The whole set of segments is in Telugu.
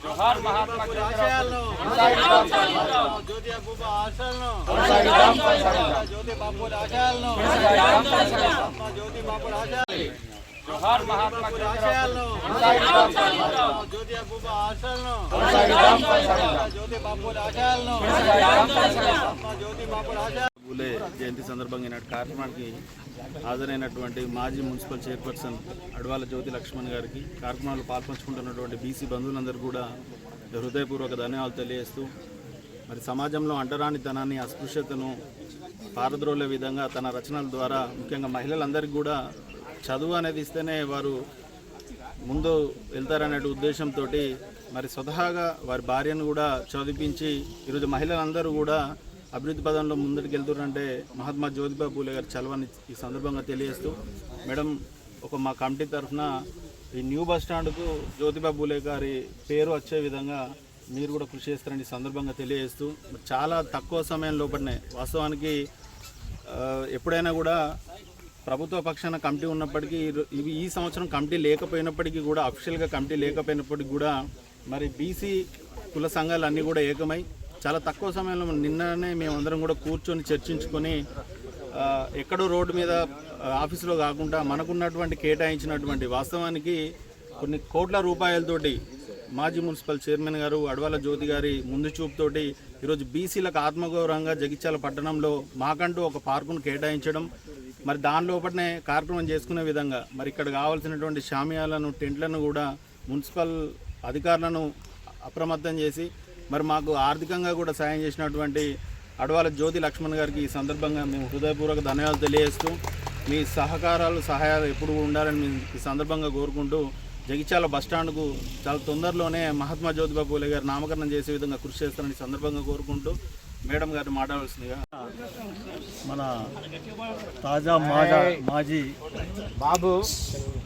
జోహార్ మహాత్మా ఆశయాలను జ్యోతి అబ్బూబ ఆశయాలను జ్యోతి బాపుల ఆశయాలను జ్యోతి బాపుల ఆశయాలు జోహార్ మహాత్మా ఆశయాలను జ్యోతి అబ్బూబ ఆశయాలను జ్యోతి బాపుల ఆశయాలను జ్యోతి బాపుల ఆశయాలు పూలే జయంతి సందర్భంగా ఈనాటి కార్యక్రమానికి హాజరైనటువంటి మాజీ మున్సిపల్ చైర్పర్సన్ అడవాల జ్యోతి లక్ష్మణ్ గారికి కార్యక్రమాలు పాల్పంచుకుంటున్నటువంటి బీసీ బంధువులందరూ కూడా హృదయపూర్వక ధన్యవాదాలు తెలియజేస్తూ మరి సమాజంలో అంటరానితనాన్ని అస్పృశ్యతను పారద్రోలే విధంగా తన రచనల ద్వారా ముఖ్యంగా మహిళలందరికీ కూడా చదువు అనేది ఇస్తేనే వారు ముందు వెళ్తారనే ఉద్దేశంతో మరి స్వతహాగా వారి భార్యను కూడా చదివించి ఈరోజు మహిళలందరూ కూడా అభివృద్ధి పదంలో ముందటికెళ్తున్నారంటే మహాత్మా జ్యోతిబా పూలే గారి చలవని ఈ సందర్భంగా తెలియజేస్తూ మేడం ఒక మా కమిటీ తరఫున ఈ న్యూ బస్ స్టాండ్కు జ్యోతిబా పూలే గారి పేరు వచ్చే విధంగా మీరు కూడా కృషి చేస్తారని ఈ సందర్భంగా తెలియజేస్తూ చాలా తక్కువ సమయం లోపలనే వాస్తవానికి ఎప్పుడైనా కూడా ప్రభుత్వ పక్షాన కమిటీ ఉన్నప్పటికీ ఇవి ఈ సంవత్సరం కమిటీ లేకపోయినప్పటికీ కూడా అఫీషియల్గా కమిటీ లేకపోయినప్పటికీ కూడా మరి బీసీ కుల సంఘాలు అన్నీ కూడా ఏకమై చాలా తక్కువ సమయంలో నిన్ననే మేమందరం కూడా కూర్చొని చర్చించుకొని ఎక్కడో రోడ్డు మీద ఆఫీసులో కాకుండా మనకున్నటువంటి కేటాయించినటువంటి వాస్తవానికి కొన్ని కోట్ల రూపాయలతోటి మాజీ మున్సిపల్ చైర్మన్ గారు అడవాల జ్యోతి గారి ముందు చూపుతోటి ఈరోజు బీసీలకు ఆత్మగౌరవంగా జగిత్యాల పట్టణంలో మాకంటూ ఒక పార్కును కేటాయించడం మరి దాని లోపలనే కార్యక్రమం చేసుకునే విధంగా మరి ఇక్కడ కావాల్సినటువంటి షామియాలను టెంట్లను కూడా మున్సిపల్ అధికారులను అప్రమత్తం చేసి మరి మాకు ఆర్థికంగా కూడా సాయం చేసినటువంటి అడవాల జ్యోతి లక్ష్మణ్ గారికి ఈ సందర్భంగా మేము హృదయపూర్వక ధన్యవాదాలు తెలియజేస్తూ మీ సహకారాలు సహాయాలు ఎప్పుడు ఉండాలని మేము ఈ సందర్భంగా కోరుకుంటూ జగిత్యాల బస్టాండ్కు చాలా తొందరలోనే మహాత్మా జ్యోతిబా పూలే గారు నామకరణం చేసే విధంగా కృషి చేస్తారని ఈ సందర్భంగా కోరుకుంటూ మేడం గారిని మాట్లాడాల్సిందిగా మన తాజా మాజా మాజీ బాబు.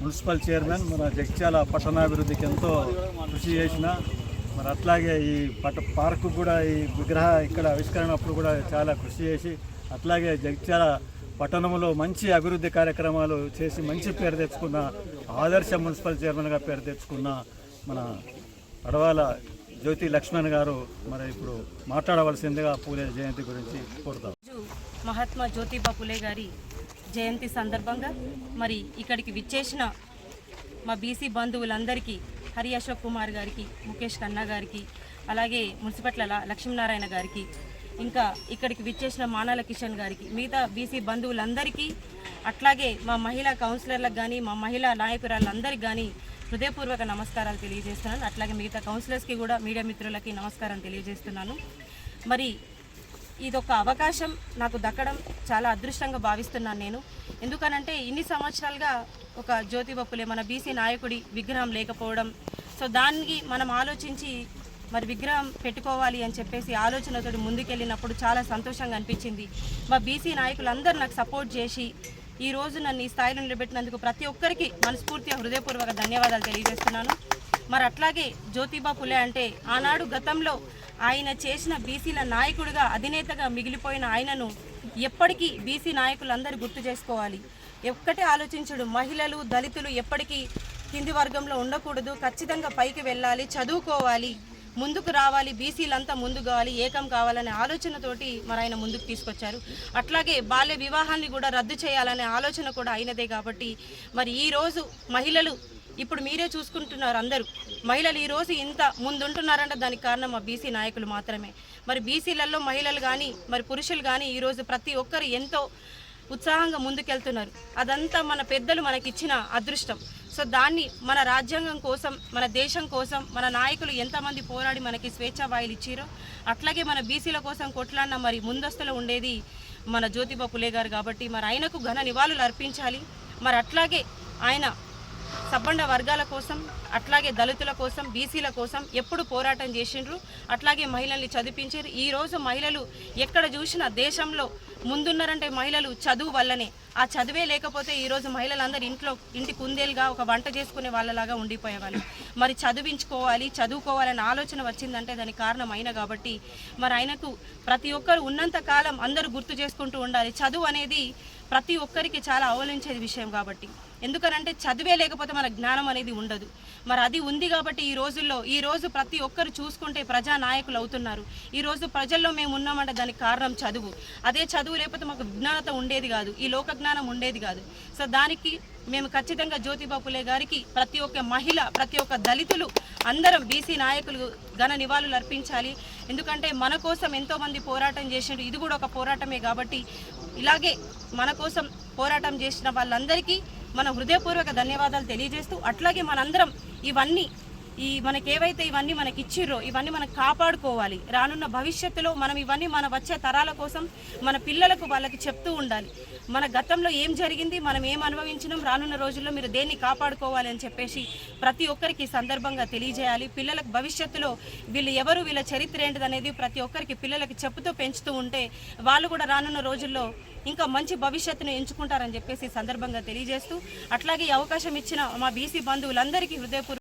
మున్సిపల్ చైర్మన్ మన జగిత్యాల పట్టణాభివృద్ధికి ఎంతో కృషి చేసిన మరి అట్లాగే ఈ పట పార్కు కూడా ఈ విగ్రహ ఇక్కడ ఆవిష్కరణ అప్పుడు కూడా చాలా కృషి చేసి అట్లాగే జగిత్యాల పట్టణంలో మంచి అభివృద్ధి కార్యక్రమాలు చేసి మంచి పేరు తెచ్చుకున్న ఆదర్శ మున్సిపల్ చైర్మన్గా పేరు తెచ్చుకున్న మన అడవాల జ్యోతి లక్ష్మణ్ గారు మరి ఇప్పుడు మాట్లాడవలసిందిగా పూలే జయంతి గురించి కోరుతాం. మహాత్మా జ్యోతిబా పూలే గారి జయంతి సందర్భంగా మరి ఇక్కడికి విచ్చేసిన మా బీసీ బంధువులందరికీ హరి అశోక్ కుమార్ గారికి ముఖేష్ ఖన్నా గారికి అలాగే మున్సిపట్ల లక్ష్మీనారాయణ గారికి ఇంకా ఇక్కడికి విచ్చేసిన మానాల కిషన్ గారికి మిగతా బీసీ బంధువులందరికీ అట్లాగే మా మహిళా కౌన్సిలర్లకు కానీ మా మహిళా నాయకురాళ్ళందరికీ కానీ హృదయపూర్వక నమస్కారాలు తెలియజేస్తున్నాను. అట్లాగే మిగతా కౌన్సిలర్స్కి కూడా మీడియా మిత్రులకి నమస్కారం తెలియజేస్తున్నాను. మరి ఇదొక అవకాశం నాకు దక్కడం చాలా అదృష్టంగా భావిస్తున్నాను నేను. ఎందుకనంటే ఇన్ని సంవత్సరాలుగా ఒక జ్యోతి పులే మన బీసీ నాయకుడి విగ్రహం లేకపోవడం. సో దానికి మనం ఆలోచించి మరి విగ్రహం పెట్టుకోవాలి అని చెప్పేసి ఆలోచనతో ముందుకెళ్ళినప్పుడు చాలా సంతోషంగా అనిపించింది. మా బీసీ నాయకులందరూ నాకు సపోర్ట్ చేసి ఈ రోజు నన్ను ఈ స్థాయిలో నిలబెట్టినందుకు ప్రతి ఒక్కరికి మనస్ఫూర్తిగా హృదయపూర్వక ధన్యవాదాలు తెలియజేస్తున్నాను. మరి అట్లాగే జ్యోతిబా పులే అంటే ఆనాడు గతంలో ఆయన చేసిన బీసీల నాయకుడిగా అధినేతగా మిగిలిపోయిన ఆయనను ఎప్పటికీ బీసీ నాయకులందరూ గుర్తు చేసుకోవాలి. ఒక్కటే ఆలోచించడు మహిళలు దళితులు ఎప్పటికీ కింది వర్గంలో ఉండకూడదు ఖచ్చితంగా పైకి వెళ్ళాలి చదువుకోవాలి. ముందుకు రావాలి బీసీలంతా ముందు కావాలి ఏకం కావాలనే ఆలోచనతోటి మరి ఆయన ముందుకు తీసుకొచ్చారు. అట్లాగే బాల్య వివాహాన్ని కూడా రద్దు చేయాలనే ఆలోచన కూడా అయినదే కాబట్టి మరి ఈ రోజు మహిళలు ఇప్పుడు మీరే చూసుకుంటున్నారు అందరూ. మహిళలు ఈరోజు ఇంత ముందుంటున్నారంటే దానికి కారణం మా బీసీ నాయకులు మాత్రమే. మరి బీసీలలో మహిళలు కానీ మరి పురుషులు కానీ ఈరోజు ప్రతి ఒక్కరు ఎంతో ఉత్సాహంగా ముందుకెళ్తున్నారు. అదంతా మన పెద్దలు మనకిచ్చిన అదృష్టం. సో దాన్ని మన రాజ్యాంగం కోసం మన దేశం కోసం మన నాయకులు ఎంతమంది పోరాడి మనకి స్వేచ్ఛా వాయులు ఇచ్చారో అట్లాగే మన బీసీల కోసం కొట్లాడిన మరి ముందస్తులో ఉండేది మన జ్యోతిబా పులే గారు కాబట్టి మరి ఆయనకు ఘన నివాళులు అర్పించాలి. మరి అట్లాగే ఆయన సబ్బండ వర్గాల కోసం అట్లాగే దళితుల కోసం బీసీల కోసం ఎప్పుడు పోరాటం చేసిండ్రు. అట్లాగే మహిళల్ని చదివించారు. ఈరోజు మహిళలు ఎక్కడ చూసినా దేశంలో ముందున్నారంటే మహిళలు చదువు వల్లనే. ఆ చదివే లేకపోతే ఈ రోజు మహిళలందరూ ఇంట్లో ఇంటి కుందేలుగా ఒక వంట చేసుకునే వాళ్ళలాగా ఉండిపోయేవాళ్ళు. మరి చదివించుకోవాలి చదువుకోవాలనే ఆలోచన వచ్చిందంటే దానికి కారణం అయిన కాబట్టి మరి ఆయనకు ప్రతి ఒక్కరు ఉన్నంత కాలం అందరూ గుర్తు చేసుకుంటూ ఉండాలి. చదువు అనేది ప్రతి ఒక్కరికి చాలా అవలించేది విషయం కాబట్టి. ఎందుకనంటే చదివే లేకపోతే మన జ్ఞానం అనేది ఉండదు. మరి అది ఉంది కాబట్టి ఈ రోజుల్లో ఈ రోజు ప్రతి ఒక్కరు చూసుకుంటే ప్రజా నాయకులు అవుతున్నారు. ఈ రోజు ప్రజల్లో మేము ఉన్నామంటే దానికి కారణం చదువు. అదే చదువు లేకపోతే మాకు విజ్ఞానత ఉండేది కాదు. ఈ లోక జ్ఞానం ఉండేది కాదు. సో దానికి మేము ఖచ్చితంగా జ్యోతిబాపులే గారికి ప్రతి ఒక్క మహిళ ప్రతి ఒక్క దళితులు అందరం బీసీ నాయకులు ఘన నివాళులు అర్పించాలి. ఎందుకంటే మన కోసం ఎంతోమంది పోరాటం చేసిండ్రు. ఇది కూడా ఒక పోరాటమే కాబట్టి ఇలాగే మన కోసం పోరాటం చేసిన వాళ్ళందరికీ మన హృదయపూర్వక ధన్యవాదాలు తెలియజేస్తూ అట్లాగే మనందరం ఇవన్నీ ఈ మనకేవైతే ఇవన్నీ మనకి ఇచ్చిర్రో ఇవన్నీ మనం కాపాడుకోవాలి. రానున్న భవిష్యత్తులో మనం ఇవన్నీ మన వచ్చే తరాల కోసం మన పిల్లలకు వాళ్ళకి చెప్తూ ఉండాలి. మన గతంలో ఏం జరిగింది మనం ఏం అనుభవించినాం రానున్న రోజుల్లో మీరు దేన్ని కాపాడుకోవాలి అని చెప్పేసి ప్రతి ఒక్కరికి సందర్భంగా తెలియజేయాలి. పిల్లలకు భవిష్యత్తులో వీళ్ళు ఎవరు వీళ్ళ చరిత్ర ఏంటిది అనేది ప్రతి ఒక్కరికి పిల్లలకి చెప్తూ పెంచుతూ ఉంటే వాళ్ళు కూడా రానున్న రోజుల్లో ఇంకా మంచి భవిష్యత్తును ఎంచుకుంటారని చెప్పేసి సందర్భంగా తెలియజేస్తూ అట్లాగే ఈ అవకాశం ఇచ్చిన మా బీసీ బంధువులందరికీ హృదయపూర్వక